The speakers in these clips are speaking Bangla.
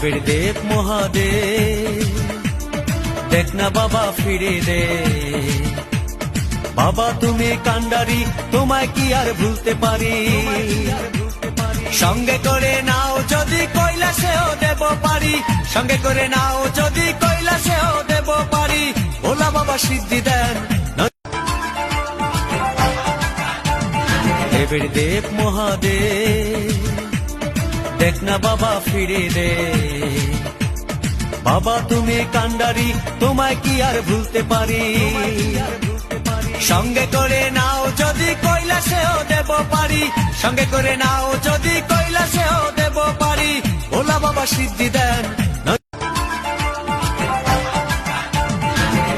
দেবের দেব মহাদেব দেখ না বাবা ফিরে দে বাবা তুমি কান্ডারি তোমায় কি আর ভুলতে পারি সঙ্গে করে নাও যদি কৈলাসেও দেব পারি সঙ্গে করে নাও যদি কৈলাসেও দেব পারি ভোলা বাবা সিদ্ধি দেন দেবের দেব মহাদেব দেখ না বাবা ফিরে দে। বাবা, তুমি কান্ডারি, তোমায় কি আর ভুলতে পারি? সঙ্গে করে নাও যদি কৈলাসেও দেব পারি। সঙ্গে করে নাও যদি কৈলাসেও দেব পারি। ভোলা বাবা সিদ্ধি দেন।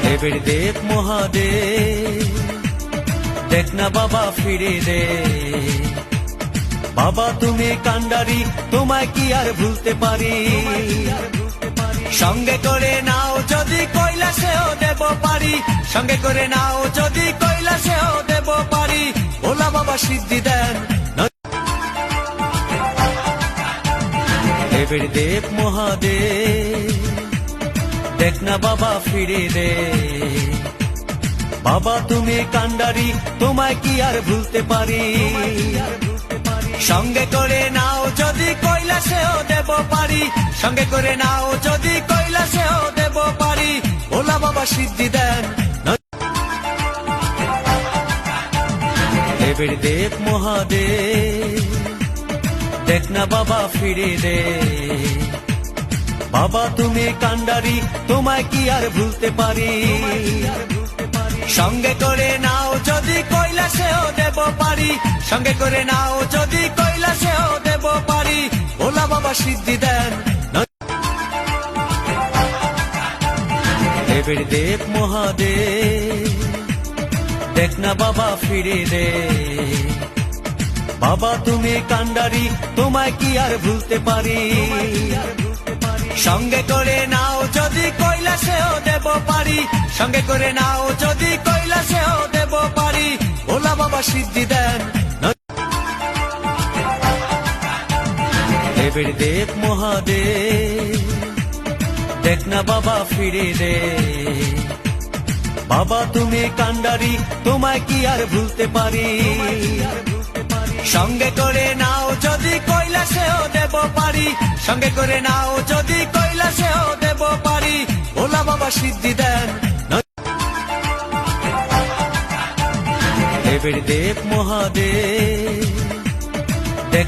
দেবের দেব মহাদেব, দেখ না বাবা ফিরে দে। বাবা, তুমি কান্ডারি, তোমায় কি আর ভুলতে পারি? সঙ্গে করে নাও যদি কৈলাসেও দেব পারি। সঙ্গে করে নাও যদি কৈলাসেও দেব পারি। ভোলা বাবা সিদ্ধি দেন। দেবের দেব মহাদেব, দেখ না বাবা ফিরে দে। বাবা, তুমি কান্ডারি, তোমায় কি আর ভুলতে পারি? সঙ্গে করে নাও যদি কৈলাসেও দেব পারি। সঙ্গে করে নাও যদি কৈলাসেও দেব পারি। ভোলা বাবা সিদ্ধি দেন। দেবের দেব মহাদেব, দেখ না বাবা ফিরে দে। বাবা তুমি কান্ডারি, তোমায় কি আর ভুলতে পারি? সঙ্গে করে নাও যদি কৈলাসেও পারি। সঙ্গে করে নাও যদি কৈলাসেও দেব পারি। ভোলা বাবা সিদ্ধি দেন। দেবের দেব মহাদেব, দেখ না বাবা ফিরে দে। বাবা তুমি কান্ডারি, তোমায় কি আর ভুলতে পারি? সঙ্গে করে নাও যদি কৈলাসেও দেব পারি। সঙ্গে করে নাও যদি কৈলাসেও দেব পারি। ভোলা বাবা সিদ্ধি দেন। দেবের দেব মহাদেব, দেখ না বাবা ফিরে দে। বাবা, তুমি কান্ডারি, তোমায় কি আর ভুলতে পারি? সঙ্গে করে নাও যদি কৈলাসেও দেব পারি। সঙ্গে করে নাও যদি কৈলাসেও দেব পারি। ভোলা বাবা সিদ্ধি দেন। দেবের দেব মহাদেব। দেখ